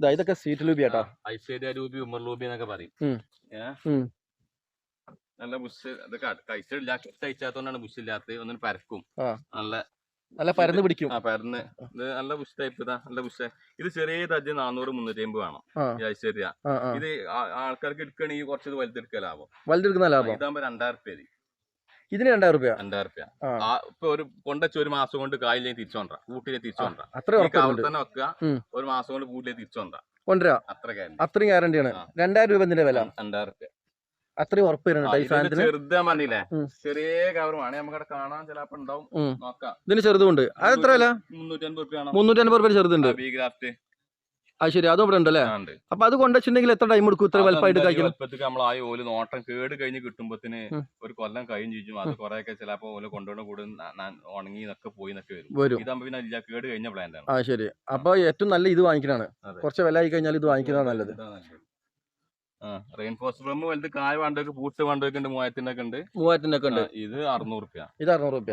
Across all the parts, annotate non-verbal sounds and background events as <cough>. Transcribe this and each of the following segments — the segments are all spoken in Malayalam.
ഇതാ ഇതൊക്കെ സീറ്റ് ലൂബി ആട്ടോ ഐശ്വര്യ രൂപി ഉമർ ലൂബി എന്നൊക്കെ പറയും. നല്ല ബുഷ് ഇതൊക്കെ കഴിച്ചില്ല കഴിച്ചാത്തോണ്ടാണ് ബുഷ് ഇല്ലാത്തത്. ഒന്നും പരക്കും. നല്ല നല്ല പരന്ന് പിടിക്കും. ആ പരന്ന്. ഇത് നല്ല ബുഷ് ടൈപ്പ് ഇതാ നല്ല ബുഷ് ഇത് ചെറിയ തജ്ജ് നാനൂറ് മുന്നൂറ്റി അമ്പത് വേണം ഈ ഐശ്വര്യ ഇത് ആൾക്കാർക്ക് എടുക്കണെങ്കിൽ കുറച്ച് വലുതെടുക്കാൻ ലാഭം വലുതെടുക്കുന്ന ലാഭം. ഇതാകുമ്പോ രണ്ടായിരം റുപ്യ ഇതിന് രണ്ടായിരം രൂപ രണ്ടായിരം രൂപ ആ. ഇപ്പൊ ഒരു കൊണ്ടച്ച ഒരു മാസം കൊണ്ട് കായിലേക്ക് തിരിച്ചു കൂട്ടിലേക്ക് തിരിച്ചോണ്ടാ അത്ര ഈ ഉറപ്പുണ്ട്. കവർ തന്നെ വെക്കുക ഒരു മാസം കൊണ്ട് കൂട്ടിലേക്ക് തിരിച്ചോണ്ടാ കൊണ്ടുവരാ. അത്ര കാര്യം അത്രയും ഗ്യാരണ്ടിയാണ് ആണ്. രണ്ടായിരം രൂപ ഇതിന്റെ വില. രണ്ടായിരം രൂപ അത്രയും ഉറപ്പ് വരുന്നുണ്ട് ചെറുതാ പറഞ്ഞില്ലേ. ചെറിയ കവർ വേണേ നമുക്ക് കാണാൻ ചിലപ്പോ ഉണ്ടാവും. നോക്കാം. ഇതിന് ചെറുതുണ്ട് അത് എത്ര വില? മുന്നൂറ്റി അൻപത് റുപ്യ മുന്നൂറ്റി അൻപത് രൂപ ചെറുതുണ്ട്. ബി ഗ്രാഫ്റ്റ് അത് ശരി അതും ഇവിടെ ഉണ്ടല്ലേ? അപ്പൊ അത് കൊണ്ടുവച്ചിട്ടുണ്ടെങ്കിൽ എത്ര ടൈം എടുക്കും? ഇത്ര വലുപ്പമായിട്ട് കഴിക്കണം വലുപ്പത്തേക്ക് നമ്മൾ ആ ഓൽ നോട്ടം കേട് കഴിഞ്ഞ് കിട്ടുമ്പോത്തിന് ഒരു കൊല്ലം കഴിഞ്ഞ് ചോദിച്ചു അത് കൊറേ ഒക്കെ ചിലപ്പോ ഓൽ കൊണ്ടുവന്ന കൂടെ ഉണങ്ങി എന്നൊക്കെ പോയി എന്നൊക്കെ വരും. വരും. ഇതാകുമ്പോ പിന്നെ ഇല്ല കേട് കഴിഞ്ഞ പ്ലാന്റ് ആണ്. ആ ശരി. അപ്പൊ ഏറ്റവും നല്ല ഇത് വാങ്ങിക്കണാണ് കുറച്ച് വില ആയി കഴിഞ്ഞാൽ ഇത് വാങ്ങിക്കുന്നതാണ് നല്ലത്. റെയിൻ ഫോസ്റ്റ് ഫ്ലം വലുത് കായ വേണ്ടവർക്ക് പൂട്ട് വേണ്ടവർക്ക് ഉണ്ട് മൂവായിരത്തിന്റെ ഒക്കെ ഉണ്ട്. മൂവായിരത്തിന്റെ ഒക്കെ ഉണ്ട് ഇത് അറുന്നൂറ് റുപ്യ ഇത് അറുന്നൂറ് രൂപ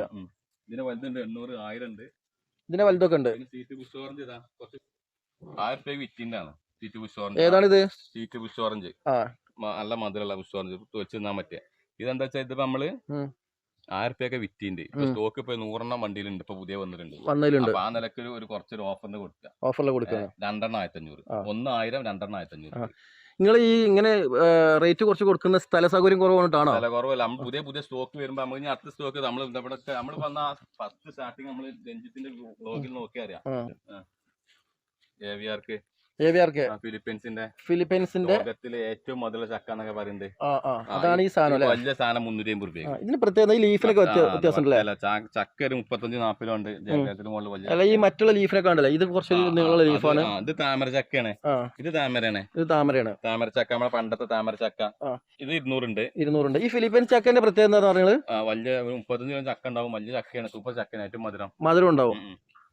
ഇതിന് വലുതുണ്ട് എണ്ണൂറ് ആയിരം ഉണ്ട്. ഇതിന്റെ വലുതൊക്കെ ഉണ്ട്. സീറ്റ് ഇതാ. കുറച്ച് ആയിരം റുപ്യ വിറ്റിന്റെ ആണ് സീറ്റ് ബുഷ് ഓറഞ്ച് ഏതാണിത്? സീറ്റ് ബുഷ് ഓറഞ്ച് ആ. നല്ല മധുരമുള്ള ബുഷ് ഓറഞ്ച് വെച്ച് തിന്നാൻ പറ്റിയ. ഇതെന്താ വെച്ചാൽ ഇതിപ്പോ നമ്മൾ ആയിരത്തി ഒക്കെ റുപ്യൊക്കെ വിറ്റിണ്ട്. ഇപ്പൊ. സ്റ്റോക്ക് ഇപ്പൊ നൂറെണ്ണം വണ്ടിയിലുണ്ട്. ഇപ്പൊ പുതിയ വന്നിട്ടുണ്ട്. വന്നതിലുണ്ട്. അപ്പൊ ആ നിലയ്ക്ക് ഒരു- കുറച്ചൊരു ഓഫറിന് കൊടുക്കുക ഓഫറിൽ കൊടുക്കുക രണ്ടെണ്ണം ആയിരത്തി അഞ്ഞൂറ് ഒന്നായിരം ഒന്ന് ആയിരം രണ്ടെണ്ണം ആയിരത്തി അഞ്ഞൂറ് നിങ്ങൾ ഈ ഇങ്ങനെ റേറ്റ് കുറച്ച് കൊടുക്കുന്ന സ്ഥല സൗകര്യം കുറവുകൊണ്ടാണോ സ്ഥല കുറവല്ല. നമ്മൾ പുതിയ പുതിയ സ്റ്റോക്ക് വരുമ്പോ നമ്മൾ ഇനി അടുത്ത സ്റ്റോക്ക് നമ്മൾ ഇവിടെ നമ്മൾ വന്ന ഫസ്റ്റ് സ്റ്റാർട്ടിങ് നമ്മൾ രഞ്ജിത്തിന്റെ ബ്ലോഗിൽ നോക്കി ഫിലിപ്പീൻസിന്റെ. ഏറ്റവും മുതലുള്ള ചക്ക എന്നൊക്കെ പറയുന്നത് ആ ആ. അതാണ് ഈ സാധനം വലിയ സാധനം മുന്നൂറ്റി അമ്പത് രൂപ ആ, ഇതിന് പ്രത്യേകത ഈ ലീഫിനൊക്കെ വ്യത്യാസം ചക്ക ഒരു മുപ്പത്തഞ്ച് അല്ല ഈ മറ്റുള്ള ലീഫിനൊക്കെ ഉണ്ടല്ലേ ഇത് കുറച്ച് നീളമുള്ള ലീഫാണ്. ഇത് താമര ചക്കയാണ്. ഇത് താമരയാണ്. ഇത് താമരയാണ്. താമര ചക്ക നമ്മളെ പണ്ടത്തെ താമര ചക്ക. ഇത് ഇരുന്നൂറുണ്ട്. ഇരുന്നൂറുണ്ട്. ഈ ഫിലിപ്പീൻസ് ചക്കന്റെ പ്രത്യേകത എന്താ പറയുന്നത് വലിയ മുപ്പത്തഞ്ച് ചക്ക ഉണ്ടാവും. വലിയ ചക്കയാണ് സൂപ്പർ ചക്കയാണ് ഏറ്റവും മധുരം. മധുരം ഉണ്ടാവും.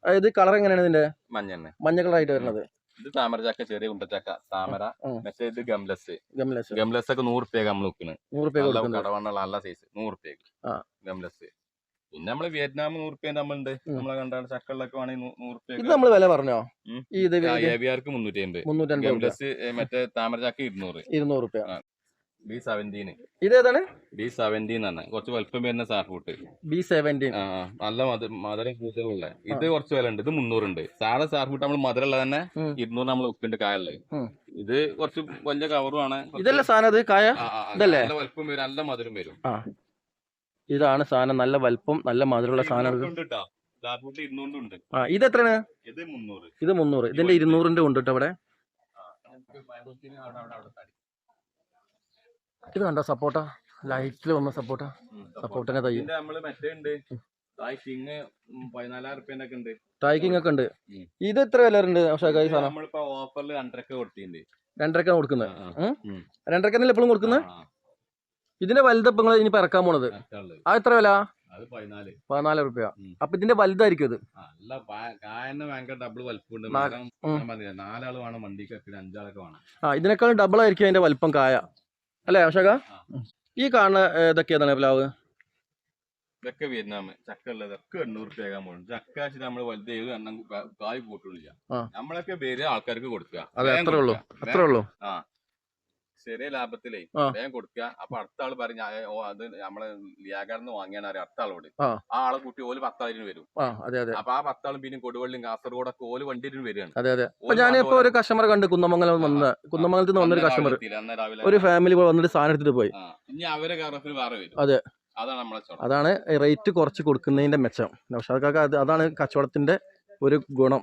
ഇത് കളർ എങ്ങനെയാണ് ഇതിന്റെ? മഞ്ഞ മഞ്ഞ കളർ ആയിട്ട് വരുന്നത്. ഇത് താമര ചക്ക ചെറിയ ഉണ്ടച്ചക്ക താമര. മറ്റേ ഇത് ഗംലസ് ഗംലസ് ഗംലസ് ഒക്കെ നൂറ് റുപ്യ നമ്മൾ വെക്കുന്നത് നൂറ് രൂപ കടവണ്ണുള്ള നല്ല സൈസ് നൂറ് റുപ്യക്ക്. ആ. ഗംലസ് പിന്നെ നമ്മൾ വിയറ്റ്നാം നൂറ് റുപ്യ നമ്മളുണ്ട്. നമ്മളെ കണ്ടാണ് ചക്കളിലൊക്കെ വേണമെങ്കിൽ നൂറ് രൂപ നമ്മൾ വില പറഞ്ഞോ? ഇത് മുന്നൂറ്റി അമ്പത് ഗംലസ് മറ്റേ താമര ചക്ക ഇരുന്നൂറ്. ഇരുന്നൂറ് രൂപ ബി സെവന്റീന് ഇതേതാണ്? ബി സെവന്റീൻ ആണ്. കുറച്ച് വലുപ്പം വരുന്ന സാർ ഫുട്ട് ബി സെവന്റീൻ ആ നല്ല മധു മധുരം കൂടുതലുള്ള ഇത് കുറച്ച് വില ഉണ്ട് ഇത് മുന്നൂറുണ്ട്. സാധാ സാർ ഫുട്ട് നമ്മൾ മധുരമുള്ള തന്നെ. ഇരുന്നൂറ് നമ്മൾ ഉപ്പിന്റെ കായല്ലേ. ഇത് കുറച്ച് വലിയ കവറുമാണ് ഇതല്ല സാധനം അത്? കായ? ഇതല്ലേ? നല്ല വലുപ്പം വരും. നല്ല മധുരം വരും. ആ. ഇതാണ് സാധനം. നല്ല വലുപ്പം നല്ല മധുരമുള്ള സാധനം ഇത്. ആ ഇത് എത്രയാണ് ഇത് മുന്നൂറ്. ഇത് മുന്നൂറ്. ഇതിന്റെ ഇരുന്നൂറിന്റെ ഉണ്ട് കേട്ടോ അവിടെ ഇത് കണ്ട സപ്പോട്ട ലൈറ്റിൽ വന്ന സപ്പോട്ട സപ്പോർട്ടിന്റെ തൈ ഇതിന്റെ ഉണ്ട്. തായ് കിങ് പതിനാലായിരം ഒക്കെ ഉണ്ട്. ടൈക്കിംഗ് ഒക്കെ ഉണ്ട്. ഇത് എത്ര വില ഉണ്ട് രണ്ടരക്കാണ് കൊടുക്കുന്നത്. രണ്ടരക്കന്നല്ലേ എപ്പോഴും കൊടുക്കുന്നത്? ഇതിന്റെ വലുതപ്പം നിങ്ങൾ ഇനി ഇറക്കാൻ പോണത്. ആ അത് എത്ര വില? പതിനാല്. റുപ്യ. അപ്പൊ ഇതിന്റെ വലുതായിരിക്കും ഇത്. ഇതിനേക്കാളും ഡബിൾ ആയിരിക്കും അതിന്റെ വലുപ്പം കായ. അല്ലേ അശോക? ഈ കാണുന്ന ഇതൊക്കെയാണ് പ്ലാവ്? ഇതൊക്കെ വിയറ്റ്നാമ് ചക്ക ഉള്ളത്. ഒക്കെ എണ്ണൂറ് റുപ്യ ആകാൻ പോകും ചക്ക നമ്മൾ വലുത് ഏത് എണ്ണം കായ് കൂട്ടുന്നില്ല നമ്മളൊക്കെ പേര് ആൾക്കാർക്ക് കൊടുക്കുക. അതെ അത്രേ ഉള്ളൂ. അത്രേ ഉള്ളൂ. ആ. ചെറിയ ലാഭത്തിലേ അദ്ദേഹം വേഗം കൊടുക്കുക. അപ്പൊ അടുത്ത ആൾ പറയും അത് നമ്മളെ ലിയാഗാർന്ന് വാങ്ങിയാണ് അറിയാം അടുത്ത ആളോട് ആ. ആളെ കൂട്ടി ഓൽ പത്താളിന് വരും. അപ്പൊ ആ പത്താളും പിന്നെ കൊടുവള്ളിയും കാസർഗോഡൊക്കെ ഓൽ വണ്ടിയിലും വരികയാണ്. അതെ അതെ. ഇപ്പൊ ഒരു കസ്റ്റമർ കണ്ട് കുന്നമംഗലം വന്ന കുന്നമംഗലത്ത് നിന്ന് വന്നൊരു കസ്റ്റമർ ഒരു ഫാമിലി വന്നിട്ട് സാധനം എടുത്തിട്ട് പോയി. ഇനി അവരെ കാറപ്പിൽ വേറെ വരും. അതെ. അതാണ് റേറ്റ് കുറച്ച് കൊടുക്കുന്നതിന്റെ മെച്ചം. പക്ഷെ അതൊക്കെ അതാണ് കച്ചവടത്തിന്റെ ഒരു ഗുണം.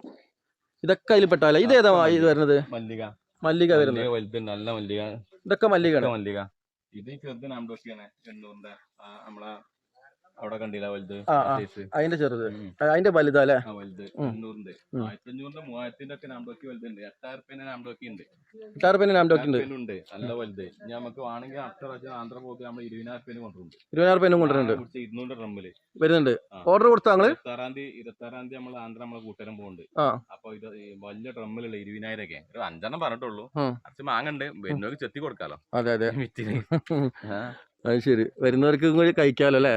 ഇതൊക്കെ അതിൽ പെട്ടാലേ. ഇത് ഏതാ ഇത് വരുന്നത്? മല്ലിക. മല്ലിക വരുന്നത്. നല്ല മല്ലിക. ഇതൊക്കെ മല്ലിക മല്ലിക. ഇത് ചെറുത് നാമ്പൊക്കെയാണ് എണ്ണൂറിന്റെ നമ്മളെ അവിടെ കണ്ടില്ല വലുത്. അതിന്റെ ചെറുത്. അതിന്റെ വലുതാ അല്ലേ? വലുത്. എണ്ണൂറിന്റെ. ആയിരത്തി അഞ്ഞൂറിന്റെ മൂവായിരത്തിന്റെ ഒക്കെ നാമ്പൊക്കെ വലുതുണ്ട്. എട്ടായിരം റുപ്യന്റെ നാമ്പൊക്കെ ഉണ്ട്. എട്ടാറുപ്യ നാം ഡോക്ടർ ഉണ്ട്. ഉണ്ട് നല്ല വലുത്. ഇനി നമുക്ക് വേണമെങ്കിൽ അടുത്ത പ്രാവശ്യം ആന്ധ്ര പോക്ക് നമ്മൾ ഇരുപതിനായിരം റുപ്യന് കൊണ്ടുപോകും ഇരുപതിനായിരം റുപ്യ കൊണ്ടുവരുന്നുണ്ട് ഇരുന്നൂറ് ഡ്രമ്മിൽ. വരുന്നുണ്ട്. ഓർഡർ കൊടുത്താ നിങ്ങൾ? ഇരുപത്താറാം തീയതി ഇരുപത്താറാം തീയതി നമ്മൾ ആന്ധ്ര നമ്മളെ കൂട്ടരം പോകുന്നുണ്ട് അപ്പൊ ഇത് വലിയ ഡ്രമ്മിലുള്ള ഇരുപതിനായിരം ഒക്കെ. ഒരു അഞ്ചെണ്ണം പറഞ്ഞിട്ടുള്ളൂ. കുറച്ച് മാങ്ങണ്ട്. വരുന്നവർക്ക് ചെത്തി കൊടുക്കാലോ. അതെ അതെ. <laughs> അത് ശരി. വരുന്നവർക്ക് കൂടി കഴിക്കാലോ അല്ലേ?